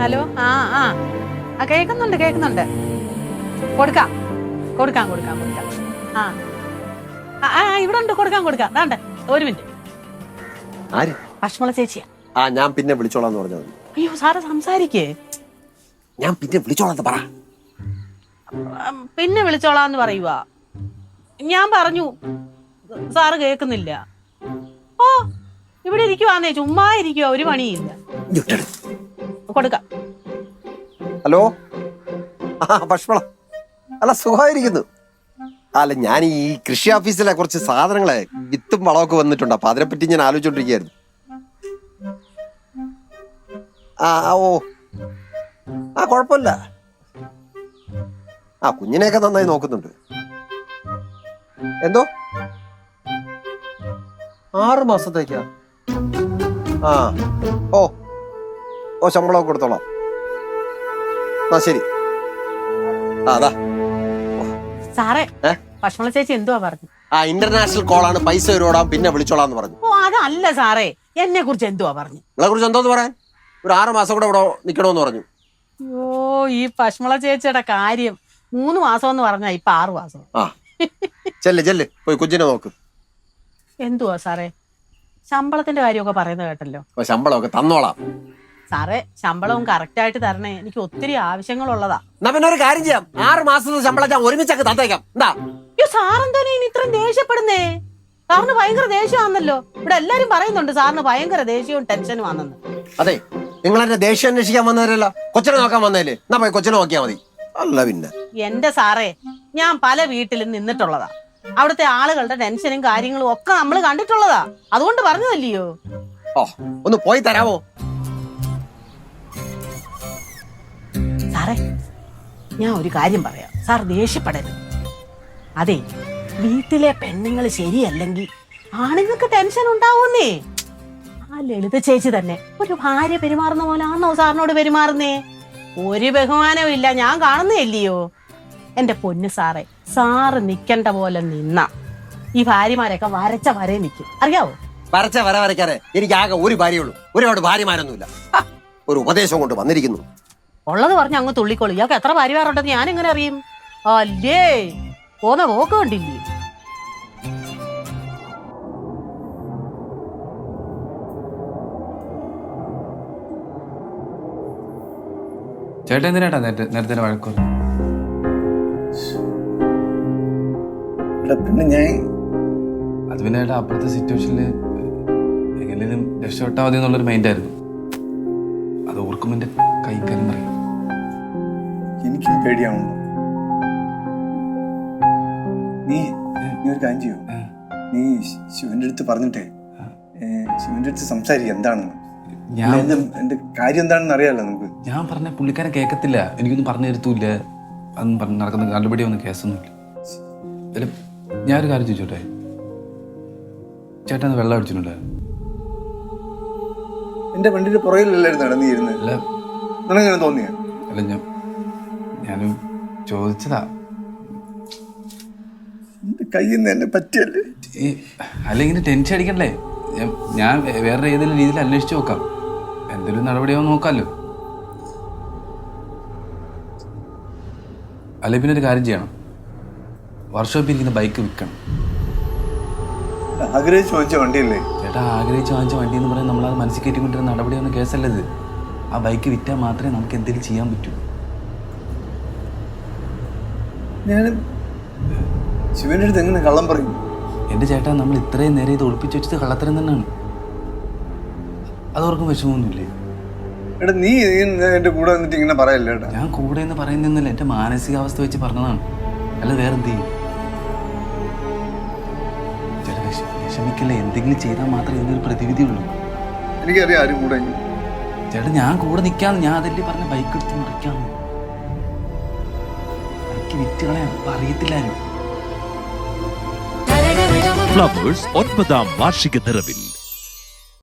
Hello? ആ ആ. ആ കേൾക്കുന്നുണ്ട് കേൾക്കുന്നുണ്ട്. കൊടുക്കാം. കൊടുക്കാം കൊടുക്കാം കൊടുക്കാം. ആ. ആ, ഇവിടെ ഉണ്ട്. കൊടുക്കാം കൊടുക്കാം. വേണ്ട ഒരു മിനിറ്റ്. ആര്? ചേച്ചിയാ. ആ ഞാൻ പിന്നെ വിളിച്ചോളാം എന്ന് പറഞ്ഞത് അയ്യോ സാറ് സംസാരിക്കേ. ഞാൻ പിന്നെ വിളിച്ചോളാം പറ. പിന്നെ വിളിച്ചോളാന്ന് പറയുക ഞാൻ പറഞ്ഞു സാറ് കേൾക്കുന്നില്ല. ഓ ഇവിടെ ഇരിക്കുവാന്നേ ചുമ്മാ ഇരിക്കുവാ ഒരു പണിയില്ല. കൊടുക്കാം. ഹലോ? ആ ഭക്ഷണം. അല്ല സുഖമായിരിക്കുന്നു. അല്ല ഞാൻ ഈ കൃഷി ഓഫീസിലെ കുറച്ച് സാധനങ്ങളെ വിത്തും വളമൊക്കെ വന്നിട്ടുണ്ട്. അപ്പൊ അതിനെപ്പറ്റി ഞാൻ ആലോചിച്ചോണ്ടിരിക്കുകയായിരുന്നു. ആ ആ, ഓ. ആ കുഴപ്പമില്ല. ആ കുഞ്ഞിനെയൊക്കെ നന്നായി നോക്കുന്നുണ്ട്. എന്തോ? ആറ് മാസത്തേക്കാ. ആ ഓ. ഓ ശമ്പളമൊക്കെ കൊടുത്തോളാം. ആ ശരി. അതാ സാറേ? ഭക്ഷണ ചേച്ചി എന്തുവാ പറഞ്ഞു? ആ ഇന്റർനാഷണൽ കോളാണ് പൈസ ഒരുവിടാം പിന്നെ വിളിച്ചോളാം പറഞ്ഞു. ഓ അതല്ല സാറേ എന്നെ കുറിച്ച് എന്തുവാ പറഞ്ഞു? നിങ്ങളെ കുറിച്ച് എന്തോന്ന് പറയാൻ? ഒരു ആറ് മാസം കൂടെ ഇവിടെ നിക്കണോന്ന് പറഞ്ഞു. ഓ ഈ പശ്മള ചേച്ചിയുടെ കാര്യം മൂന്ന് മാസം എന്ന് പറഞ്ഞാ ഇപ്പൊ ആറു മാസം. ആ. ചെല്ല് ചെല്ല് പോയി കുഞ്ഞിനെ നോക്ക്. എന്തുവാ സാറേ? ശമ്പളത്തിന്റെ കാര്യമൊക്കെ പറയുന്നത് കേട്ടല്ലോ. ശമ്പളമൊക്കെ തന്നോളാം. സാറേ ശമ്പളവും കറക്റ്റ് ആയിട്ട് തരണേ. എനിക്ക് ഒത്തിരി ആവശ്യങ്ങളുള്ളതാ. എന്നാ പിന്നെ ഒരു കാര്യം ചെയ്യാം. ആറ് മാസം ശമ്പളം ഞാൻ ഒരുമിച്ചൊക്കെ തന്നേക്കാം. എന്താ? അയ്യോ സാറെന്തോനെ ഇനി ഇത്രയും ദേഷ്യപ്പെടുന്നേ? സാറിന് ഭയങ്കര ദേഷ്യമാണല്ലോ ഇവിടെ എല്ലാരും പറയുന്നുണ്ട് സാറിന് ഭയങ്കര ദേഷ്യവും ടെൻഷനും ആണെന്ന്. അതെ നിങ്ങൾ എന്റെ ദേഷ്യം അന്വേഷിക്കാൻ വന്നവരല്ല. കൊച്ചിനെ നോക്കാൻ വന്നേലേ. എന്നാ പോയി കൊച്ചിനെ നോക്കിയാ മതി. അല്ല പിന്നെ. എന്റെ സാറേ ഞാൻ പല വീട്ടിലും നിന്നിട്ടുള്ളതാ. അവിടുത്തെ ആളുകളുടെ ടെൻഷനും കാര്യങ്ങളും ഒക്കെ നമ്മൾ കണ്ടിട്ടുള്ളതാ. അതുകൊണ്ട് പറഞ്ഞതല്ലയോ? ഓ ഒന്ന് പോയി തരാമോ സാറേ ഞാൻ ഒരു കാര്യം പറയാം. സാർ ദേഷ്യപ്പെടരുത്. അതെ വീട്ടിലെ പെണ്ണുങ്ങൾ ശരിയല്ലെങ്കിൽ ആണുങ്ങൾക്ക് ടെൻഷൻ ഉണ്ടാവുന്നേ. ആ ലളിത ചേച്ചി തന്നെ ഒരു ഭാര്യ പെരുമാറുന്ന ആണോ സാറിനോട് പെരുമാറുന്നേ? ഒരു ബഹുമാനവും ഇല്ല ഞാൻ കാണുന്നേ ഇല്ലയോ എന്റെ പൊന്ന് സാറേ സാറ് നിക്കണ്ട പോലെ നിന്ന. ഈ ഭാര്യമാരൊക്കെ വരച്ച വരെ നിൽക്കും അറിയാവോ? വരച്ച വര വരയ്ക്കാറേ എനിക്ക് ആകെ ഒരു ഭാര്യയുള്ളൂ. ഒരുപാട് ഭാര്യമാരൊന്നുമില്ല. ഒരു ഉപദേശം കൊണ്ട് വന്നിരിക്കുന്നു. ഉള്ളത് പറഞ്ഞ് അങ്ങ് തുള്ളിക്കോളൂ. ഇയാൾക്ക് എത്ര ഭാര്യമാരുണ്ടെന്ന് ഞാൻ എങ്ങനെ അറിയും? അല്ലേ? പോന്ന പോക്ക് കണ്ടില്ലേ? ചേട്ടൻ എന്തിനാട്ടാ നേരത്തെ നേരത്തെ തന്നെ വഴക്ക് പറഞ്ഞു എടാ, പിന്നെ ഞാൻ അത് പിന്നെ ഏട്ടാ അപ്പുറത്തെ സിറ്റുവേഷനിൽ എങ്ങനെയും രക്ഷപ്പെട്ടാൽ മതി എന്നുള്ളൊരു മൈൻഡായിരുന്നു അത് ഓർക്കുമ്പോൾ എന്റെ കൈ കാര്യം പറയും എനിക്കും പേടിയാവുന്നു. നീ നീ ഒരു കാര്യം ചെയ്യൂ. നീ ശിവന്റെ അടുത്ത് പറഞ്ഞിട്ടേ ശിവന്റെ അടുത്ത് സംസാരിക്കുക എന്താണെന്ന്. ഞാൻ എന്റെ കാര്യം എന്താണെന്ന് അറിയാലോ നമുക്ക്. ഞാൻ പറഞ്ഞ പുള്ളിക്കാരൻ കേൾക്കത്തില്ല എനിക്കൊന്നും പറഞ്ഞു തരത്തൂല്ല അതൊന്നും പറഞ്ഞ് നടക്കുന്ന നടപടി ഒന്നും കേസൊന്നുമില്ല. അല്ല ഞാനൊരു കാര്യം ചോദിച്ചോട്ടെ? ചേട്ടൻ വെള്ളം അടിച്ചിട്ടുണ്ടോ? എന്റെ വണ്ടിയുടെ പുറകിലല്ലായിരുന്നു നടന്നിരുന്നത്? അല്ല. നിനങ്ങനെ തോന്നിയ? അല്ല ഞാൻ ഞാനും ചോദിച്ചതാ. കയ്യിൽ നിന്ന് എന്നെ പറ്റിയല്ലേ? അല്ലെങ്കിൽ ടെൻഷൻ അടിക്കണ്ടേ? ഞാൻ- വേറെ ഏതെങ്കിലും രീതിയിൽ അന്വേഷിച്ച് നോക്കാം. എന്തെങ്കിലും നടപടിയോ നോക്കാമല്ലോ അല്ലെ പിന്നെ ഒരു കാര്യം ചെയ്യണം. വർക്ക്ഷോപ്പിൽ ഇരിക്കുന്ന ബൈക്ക് വിൽക്കണം. ആഗ്രഹിച്ച് വാങ്ങിച്ച വണ്ടിയല്ലേ? ചേട്ടാ ആഗ്രഹിച്ച് വാങ്ങിച്ച വണ്ടി എന്ന് പറയുന്നത് നമ്മളത് മനസ്സിൽ കയറ്റിക്കൊണ്ടിരുന്ന നടപടിയൊന്നും കേസല്ലത് ആ ബൈക്ക് വിറ്റാൽ മാത്രമേ നമുക്ക് എന്തെങ്കിലും ചെയ്യാൻ പറ്റൂ. ഞാൻ ശിവന്റെ അടുത്ത് എങ്ങനെ കള്ളം പറയും? എന്റെ ചേട്ടാ നമ്മൾ ഇത്രയും നേരം ഇത് ഒളിപ്പിച്ച് വെച്ചത് കള്ളത്തരം തന്നെയാണ്. അതോർക്കും വിഷമമൊന്നുമില്ലേ? എടാ നീ എന്റെ കൂടെ വന്നിട്ട് ഇങ്ങനെ പറയല്ലേ ഏട്ടാ ഞാൻ കൂടെ എന്ന് പറയുന്നില്ല എന്റെ മാനസികാവസ്ഥ വെച്ച് പറഞ്ഞതാണ്. അല്ല വേറെ എന്ത് ചെയ്യും വിഷ വിഷമിക്കല്ലേ? എന്തെങ്കിലും ചെയ്താൽ മാത്രമേ ഇതിനൊരു പ്രതിവിധി ഉള്ളൂ. എനിക്കറിയാം ആരും കൂടെ. ചേട്ടാ ഞാൻ കൂടെ നിൽക്കാന്ന് ഞാൻ അതല്ലേ പറഞ്ഞ ബൈക്ക് എടുത്ത് മറിക്കാന്ന്. ബൈക്ക് വിറ്റ് കളയാം അപ്പൊ അറിയത്തില്ലാരും ഫ്ലവേഴ്സ് ഒൻപതാം വാർഷിക നിറവിൽ.